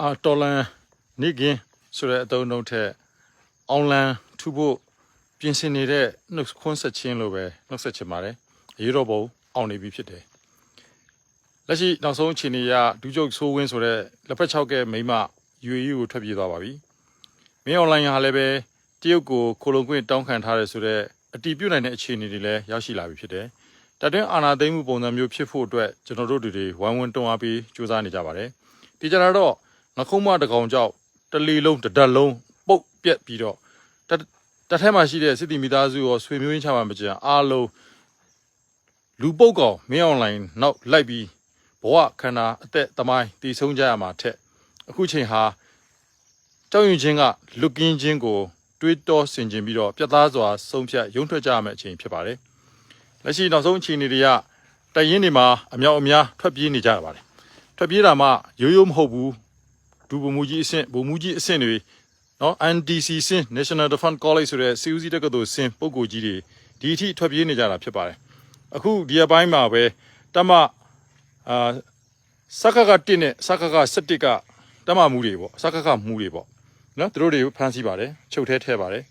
အာတော်လန်နေကင်းဆိုတဲ့အတုံးလုံးထက်အောင်လန်ထူဖို့ပြင်ဆင်နေတဲ့နှုတ်ခွန်းဆက်ချင်းလိုပဲနှုတ်ဆက်ချင်ပါတယ်အရေးတော်ပုံအောင်နေပြီဖြစ်တယ်လက်ရှိနောက်ဆုံးအခြေအနေအရဒူးကျုပ်ဆိုးဝင်းဆိုတဲ့လက်ဖက်6ကဲမိမ UAE ကိုထွက်ပြေးသွားပါပြီမင်းအွန်လိုင်းဟာလည်းပဲတရုတ်ကိုခိုလုံခွင့်တောင်းခံထားတယ်ဆိုတော့အတီးပြုတ်နိုင်တဲ့အခြေအနေတွေလည်းရောက်ရှိလာပြီဖြစ်တယ်တတွင်းအာဏာသိမ်းမှုပုံစံမျိုးဖြစ်ဖို့အတွက်ကျွန်တော်တို့တွေဝိုင်းဝန်းတွန်းအားပေးစူးစမ်းနေကြပါတယ်ဒီကြတာတော့ ငခုံးမတစ်ကောင်ကြောက်တလီလုံးတစ်တက်လုံးပုတ်ပြက်ပြီးတော့တတထဲမှာရှိတဲ့စစ်တီမိသားစုရောဆွေမျိုးရင်းချမှာမကြံအားလုံးလူပုတ်ကောင်မင်းအွန်လိုင်းနောက်လိုက်ပြီးဘဝခန္ဓာအသက်သမိုင်းတည်ဆုံးကြရမှာထက်အခုချိန်ဟာကြောက်ရွံ့ခြင်းကလွတ်ကင်းခြင်းကို တွေးတောဆင်ခြင်ပြီးတော့ပြတ်သားစွာဆုံးဖြတ်ရုံထွက်ကြရမယ့်အချိန်ဖြစ်ပါတယ်လက်ရှိနောက်ဆုံးအခြေအနေတွေကတရင်တွေမှာအမြောက်အများထွက်ပြေးနေကြရပါတယ်ထွက်ပြေးတာမှရိုးရိုးမဟုတ်ဘူး ဒူဗမူကြီးအဆင့်ဗမူကြီးအဆင့်တွေနော် NDC စင် National Defense College ဆိုတဲ့စီဦးစီးတက္ကသိုလ်စင်ပုံကိုကြီးတွေဒီအထိထွက်ပြေးနေကြတာဖြစ်ပါတယ်အခုဒီအပိုင်းမှာပဲတမအာစကက1နဲ့စကက17ကတမမူတွေပေါ့စကကမူတွေပေါ့နော်သူတို့တွေဖမ်းဆီးပါတယ်ချုပ်ထဲထဲပါတယ်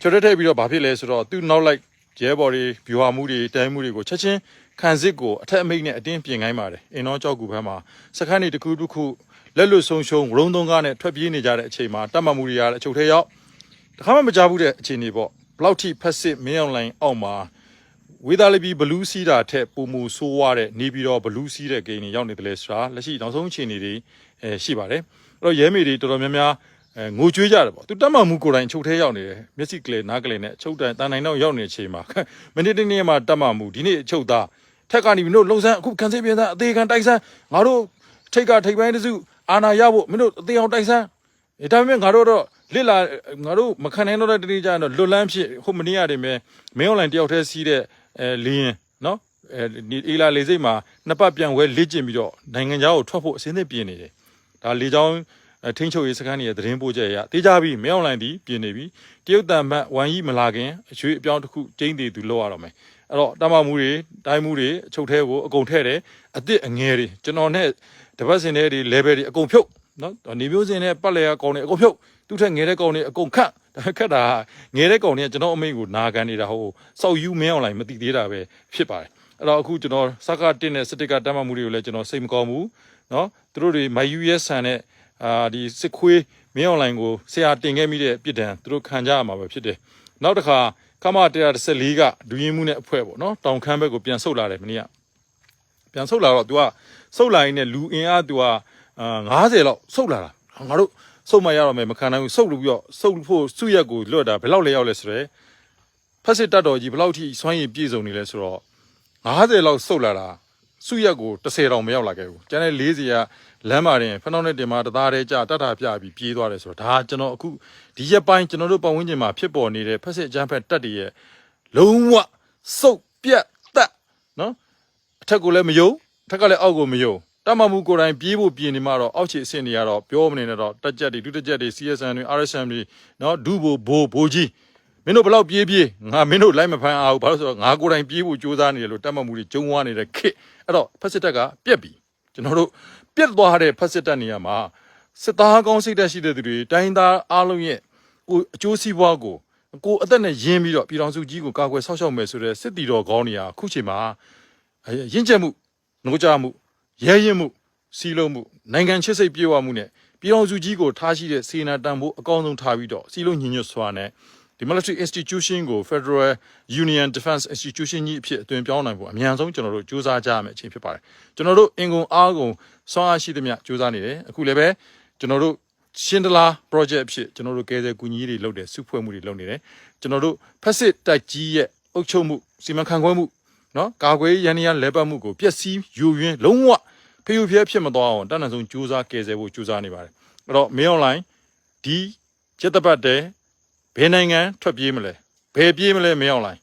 ချုပ်ထဲထဲပြီးတော့ဘာဖြစ်လဲဆိုတော့သူနောက်လိုက်ရဲဘော်တွေဗျူဟာမှုတွေတိုင်းမှုတွေကိုချက်ချင်းခံစစ်ကိုအထက်အမိတ်နဲ့အတင်းပြင်ခိုင်းပါတယ်အင်းတော်ကြောက်ကူဘက်မှာစခန်းတွေတစ်ခုတစ်ခု လက်လွတ်ဆုံးရှုံးဝရုံသုံးကားနဲ့ထွက်ပြေးနေကြတဲ့အချိန်မှာတတ်မှတ်မှုတွေရတဲ့အချုပ်ထဲရောက်တခါမှမကြားဘူးတဲ့အခြေအနေပေါ့ဘလောက်ထိဖက်စစ်မင်းအောင်လိုင်းအောက်မှာဝေသားလီဘီဘလူးစီးတာထက်ပုံမူဆိုးွားတဲ့နေပြီးတော့ဘလူးစီးတဲ့ဂိမ်းတွေရောက်နေတယ်လေဆိုတာလက်ရှိနောက်ဆုံးအခြေအနေတွေအဲရှိပါတယ်အဲ့တော့ရဲမေတွေတော်တော်များများအဲငိုကြွေးကြတယ်ပေါ့သူတတ်မှတ်မှုကိုယ်တိုင်ချုပ်ထဲရောက်နေတယ်မျက်စိကလေးနားကလေးနဲ့ချုပ်တိုင်တန်နိုင်တော့ရောက်နေတဲ့အချိန်မှာမိနစ်တစ်နေ့မှတတ်မှတ်မှုဒီနေ့အချုပ်သားထက်ကနေပြီးတို့လုံဆန်းအခုကန်စေးပြန်သားအသေးခံတိုက်ဆန်းငါတို့ထိတ်ကထိတ်ပိုင်းတစုအာနာရဖို့မင်းတို့အသေးအောင်တိုက်ဆန်းဒါပေမဲ့ငါတို့တော့လစ်လာငါတို့မခံနိုင်တော့တဲ့တတိကြတော့လွတ်လန်းဖြစ်ဟိုမနေ့ရတယ်မဲမင်းအွန်လိုင်းတယောက်တည်းစီးတဲ့အဲလီယင်နော်အဲဒီအေလာလေစိတ်မှာနှစ်ပတ်ပြန်ဝဲလေ့ကျင့်ပြီးတော့နိုင်ငံခြားကိုထွက်ဖို့အစင်းသစ်ပြင်နေတယ်ဒါလေချောင်းထင်းချုပ်ရေးစခန်းကြီးရဲ့သတင်းပို့ချက်အရတေးကြပြီးမင်းအွန်လိုင်းဒီပြင်နေပြီတရုတ်တန်မတ်ဝမ်ကြီးမလာခင်အရွှေအပြောင်းတစ်ခုကျင်းတည်သူလောက်ရတော့မယ် အဲ့တော့တမမှုတွေတိုင်းမှုတွေအချုပ်ထဲကိုအကုန်ထဲတယ်အစ်စ်အငယ်တွေကျွန်တော်နဲ့တပတ်စင်တွေတွေ level တွေအကုန်ဖြုတ်နော်နေမျိုးစင်နဲ့ပတ်လဲရကောင်တွေအကုန်ဖြုတ်သူထက်ငယ်တဲ့ကောင်တွေအကုန်ခတ်ဒါခက်တာငယ်တဲ့ကောင်တွေကကျွန်တော်အမိန့်ကိုနာခံနေတာဟိုစောက်ယူမင်းအောင်လိုက်မသိသေးတာပဲဖြစ်ပါတယ်အဲ့တော့အခုကျွန်တော်စကားတင်တဲ့စတစ်ကတမ်းမှမှုတွေကိုလည်းကျွန်တော်စိတ်မကောင်းဘူးနော်သူတို့တွေမယူရဲဆန်တဲ့အာဒီစစ်ခွေးမင်းအောင်လိုင်းကိုဆရာတင်ခဲ့မိတဲ့ပြစ်ဒဏ်သူတို့ခံကြရမှာပဲဖြစ်တယ်နောက်တစ်ခါ ခမ114ကဒူရင်မှုနဲ့အဖွဲပေါ့နော်တောင်ခမ်းဘက်ကိုပြန်ဆုတ်လာတယ်မနေ့ကပြန်ဆုတ်လာတော့ तू ကဆုတ်လာရင်လည်းလူအင်အား तू ကအာ90လောက်ဆုတ်လာတာငါတို့ဆုတ်မရတော့မယ်မခံနိုင်ဘူးဆုတ်လို့ပြီးတော့ဆုတ်ဖို့စုရက်ကိုလွတ်တာဘယ်လောက်လဲရောက်လဲဆိုတော့ဖက်စစ်တက်တော်ကြီးဘယ်လောက်ထိစွမ်းရည်ပြည့်စုံနေလဲဆိုတော့90လောက်ဆုတ်လာတာစုရက်ကို30တောင်မရောက်လာခဲ့ဘူးကျန်တဲ့40က လမ်းမာတင်ဖနှောင်းနဲ့တင်မာတသားတည်းကြာတတ်တာပြပြီးပြေးသွားတယ်ဆိုတော့ဒါကျွန်တော်အခုဒီရက်ပိုင်းကျွန်တော်တို့ပတ်ဝန်းကျင်မှာဖြစ်ပေါ်နေတဲ့ဖက်စစ်အကြမ်းဖက်တက်တွေရဲ့လုံးဝစုပ်ပြတ်တက်နော်အထက်ကိုလည်းမယုံအထက်ကလည်းအောက်ကိုမယုံတမမှုကိုယ်တိုင်ပြေးဖို့ပြင်နေမှတော့အောက်ခြေအဆင့်တွေကတော့ပြောမနေနဲ့တော့တက်ကြက်တွေဒုတက်ကြက်တွေ CSN တွေ RSM တွေနော်ဒုဘိုဘိုဘိုကြီးမင်းတို့ဘယ်လောက်ပြေးပြေးငါမင်းတို့လိုက်မဖမ်းအောင်ဘာလို့ဆိုတော့ငါကိုယ်တိုင်ပြေးဖို့ကြိုးစားနေတယ်လို့တတ်မှတ်မှုတွေဂျုံဝါနေတဲ့ခစ်အဲ့တော့ဖက်စစ်တက်ကပြက်ပြီကျွန်တော်တို့ ပြက်သွားတဲ့ဖက်စစ်တက်နေရမှာစစ်သားကောင်းစိတ်တက်ရှိတဲ့သူတွေတိုင်းသားအားလုံးရဲ့ကိုအကျိုးစီးပွားကိုကိုအသက်နဲ့ရင်းပြီးတော့ပြည်တော်စုကြီးကိုကာကွယ်ဆောက်ရှောက်မယ်ဆိုတဲ့စစ်တီတော်ကောင်းတွေကအခုချိန်မှာအဲရင့်ကျက်မှုနှိုးကြမှုရဲရင်မှုစီလုံးမှုနိုင်ငံချစ်စိတ်ပြေဝမှုနဲ့ပြည်အောင်စုကြီးကိုထားရှိတဲ့စေနာတန်ဖို့အကောင်းဆုံးထားပြီးတော့စီလုံးညီညွတ်စွာနဲ့ ဒီ military institution ကို Federal Union Defense Institution ကြီးအဖြစ်အသွင်ပြောင်းနိုင်ဖို့အများဆုံးကျွန်တော်တို့စူးစမ်းကြရမယ့်အချိန်ဖြစ်ပါတယ်ကျွန်တော်တို့အင်ကုန်အားကုန်ဆွမ်းအားရှိသမျှစူးစမ်းနေတယ်အခုလည်းပဲကျွန်တော်တို့ရှင်းတလား project အဖြစ်ကျွန်တော်တို့ကဲဆယ်ကူညီရေးတွေလုပ်တယ်စုဖွဲ့မှုတွေလုပ်နေတယ်ကျွန်တော်တို့ဖက်စစ်တိုက်ကြီးရဲ့အုပ်ချုပ်မှုစီမံခန့်ခွဲမှုနော်ကာကွယ်ရေးရန်ရန်လဲပတ်မှုကိုပျက်စီးယူရင်းလုံးဝဖျော်ဖျက်ဖြစ်မသွားအောင်တန်းတန်းဆုံးစူးစမ်းကယ်ဆယ်ဖို့စူးစမ်းနေပါတယ်အဲ့တော့မင်းအွန်လိုင်းဒီကျက်တပတ်တဲ့ ဘယ်နိုင်ငံထွက်ပြေးမလဲဘယ်ပြေးမလဲမင်းအွန်လိုင်း